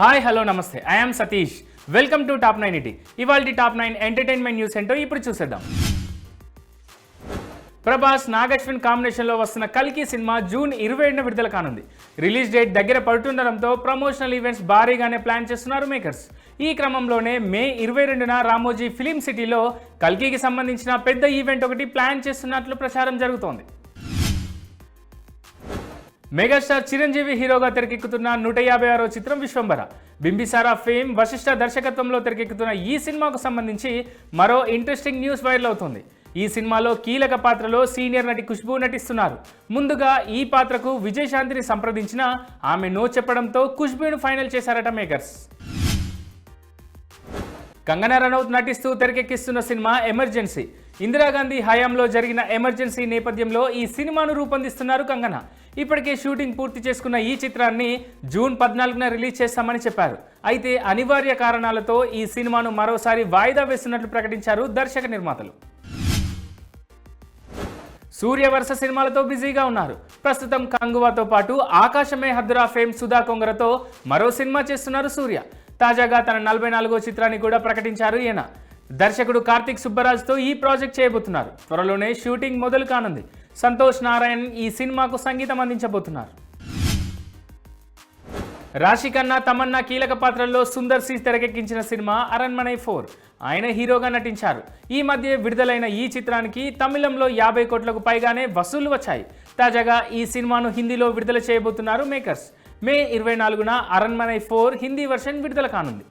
Hi hello నమస్తే. I'm Satish. Welcome to top nine ET ఇవాళ top nine entertainment news ఏంటో ఇప్పుడు చూసేద్దాం. ప్రభాస్ నాగశ్విన్ కాంబినేషన్లో వస్తున్న కల్కి సినిమా జూన్ ఇరవై ఏడున విడుదల కానుంది. రిలీజ్ డేట్ దగ్గర పడుతుండడంతో ప్రమోషనల్ ఈవెంట్స్ భారీగానే ప్లాన్ చేస్తున్నారు మేకర్స్. ఈ క్రమంలోనే మే ఇరవై రెండున రామోజీ ఫిలిం సిటీలో కల్కికి సంబంధించిన పెద్ద ఈవెంట్ ఒకటి ప్లాన్ చేస్తున్నట్లు ప్రచారం జరుగుతోంది. మెగాస్టార్ చిరంజీవి హీరోగా తెరకెక్కుతున్న నూట యాభై ఆరో చిత్రం విశ్వంబర బింబిసారా ఫేమ్ వశిష్ఠ దర్శకత్వంలో తెరకెక్కుతున్న ఈ సినిమాకు సంబంధించి మరో ఇంట్రెస్టింగ్ న్యూస్ వైరల్ అవుతుంది. ఈ సినిమాలో కీలక పాత్రలో సీనియర్ నటి ఖుష్బూ నటిస్తున్నారు. ముందుగా ఈ పాత్రకు విజయశాంతిని సంప్రదించిన ఆమె నో చెప్పడంతో ఖుష్బూను ఫైనల్ చేశారట మేకర్స్. కంగనా రనౌత్ నటిస్తూ తెరకెక్కిస్తున్న సినిమా ఎమర్జెన్సీ. ఇందిరాగాంధీ హయాంలో జరిగిన ఎమర్జెన్సీ నేపథ్యంలో ఈ సినిమాను రూపొందిస్తున్నారు కంగనా. ఇప్పటికే షూటింగ్ పూర్తి చేసుకున్న ఈ చిత్రాన్ని జూన్ పద్నాలుగున రిలీజ్ చేస్తామని చెప్పారు. అయితే అనివార్య కారణాలతో ఈ సినిమాను మరోసారి వాయిదా వేస్తున్నట్లు ప్రకటించారు దర్శక నిర్మాతలు. సూర్య వరుస సినిమాలతో బిజీగా ఉన్నారు. ప్రస్తుతం కంగువాతో పాటు ఆకాశమే హద్దురా ఫేమ్ సుధా కొంగరతో మరో సినిమా చేస్తున్నారు సూర్య. తాజాగా తన నలభై నాలుగో చిత్రాన్ని కూడా ప్రకటించారు ఈయన. దర్శకుడు కార్తిక్ సుబ్బరాజ్తో ఈ ప్రాజెక్ట్ చేయబోతున్నారు. త్వరలోనే షూటింగ్ మొదలు కానుంది. సంతోష్ నారాయణ్ ఈ సినిమాకు సంగీతం అందించబోతున్నారు. రాశి ఖన్నా తమన్నా కీలక పాత్రల్లో సుందర్ సి తెరకెక్కించిన సినిమా అరణ్మనై ఫోర్. ఆయన హీరోగా నటించారు. ఈ మధ్య విడుదలైన ఈ చిత్రానికి తమిళంలో యాభై కోట్లకు పైగానే వసూళ్ళు వచ్చాయి. తాజాగా ఈ సినిమాను హిందీలో విడుదల చేయబోతున్నారు మేకర్స్. మే ఇరవై నాలుగున అరణ్మనై ఫోర్ హిందీ వర్షన్ విడుదల కానుంది.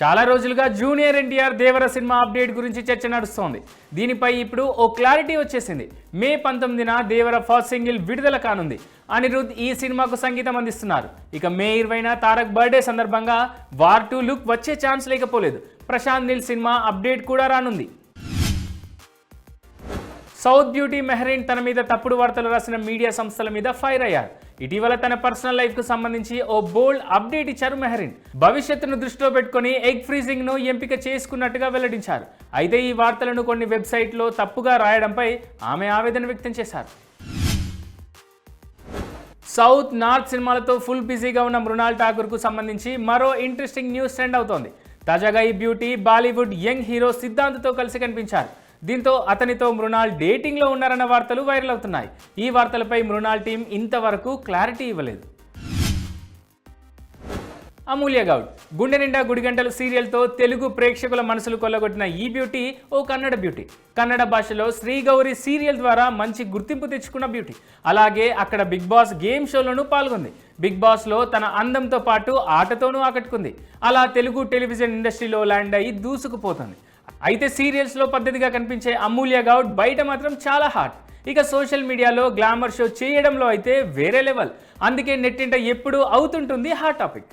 చాలా రోజులుగా జూనియర్ ఎన్టీఆర్ దేవర సినిమా అప్డేట్ గురించి చర్చ నడుస్తోంది. దీనిపై ఇప్పుడు ఓ క్లారిటీ వచ్చేసింది. మే పంతొమ్మిదిన దేవర ఫస్ట్ సింగిల్ విడుదల కానుంది. అనిరుద్ ఈ సినిమాకు సంగీతం అందిస్తున్నారు. ఇక మే ఇరవైన తారక్ బర్త్డే సందర్భంగా వార్ టూ లుక్ వచ్చే ఛాన్స్ లేకపోలేదు. ప్రశాంత్ నీల్ సినిమా అప్డేట్ కూడా రానుంది. సౌత్ బ్యూటీ మెహరీన్ తన మీద తప్పుడు వార్తలు రాసిన మీడియా సంస్థల మీద ఫైర్ అయ్యారు. ఇటీవల తన పర్సనల్ లైఫ్కు సంబంధించి ఓ బోల్డ్ అప్డేట్ ఇచ్చారు మెహరిన్. భవిష్యత్తును దృష్టిలో పెట్టుకుని ఎగ్ ఫ్రీజింగ్ను ఎంపిక చేసుకున్నట్టుగా వెల్లడించారు. అయితే ఈ వార్తలను కొన్ని వెబ్సైట్లో తప్పుగా రాయడంపై ఆమె ఆవేదన వ్యక్తం చేశారు. సౌత్ నార్త్ సినిమాలతో ఫుల్ బిజీగా ఉన్న మృణాల్ ఠాకూర్కు సంబంధించి మరో ఇంట్రెస్టింగ్ న్యూస్ ట్రెండ్ అవుతోంది. తాజాగా ఈ బ్యూటీ బాలీవుడ్ యంగ్ హీరో సిద్ధాంత్తో కలిసి కనిపించారు. దీంతో అతనితో మృణాల్ డేటింగ్లో ఉన్నారన్న వార్తలు వైరల్ అవుతున్నాయి. ఈ వార్తలపై మృణాల్ టీం ఇంతవరకు క్లారిటీ ఇవ్వలేదు. అమూల్య గౌడ్. గుండె నిండా గుడిగంటలు సీరియల్తో తెలుగు ప్రేక్షకుల మనసులు కొల్లగొట్టిన ఈ బ్యూటీ ఓ కన్నడ బ్యూటీ. కన్నడ భాషలో శ్రీగౌరి సీరియల్ ద్వారా మంచి గుర్తింపు తెచ్చుకున్న బ్యూటీ. అలాగే అక్కడ బిగ్ బాస్ గేమ్ షోలోనూ పాల్గొంది. బిగ్ బాస్లో తన అందంతో పాటు ఆటతోనూ ఆకట్టుకుంది. అలా తెలుగు టెలివిజన్ ఇండస్ట్రీలో ల్యాండ్ అయ్యి దూసుకుపోతుంది. అయితే సీరియల్స్లో పద్ధతిగా కనిపించే అమూల్య గౌడ్ బయట మాత్రం చాలా హాట్. ఇక సోషల్ మీడియాలో గ్లామర్ షో చేయడంలో అయితే వేరే లెవెల్. అందుకే నెట్టింట ఎప్పుడూ అవుతుంటుంది హాట్ టాపిక్.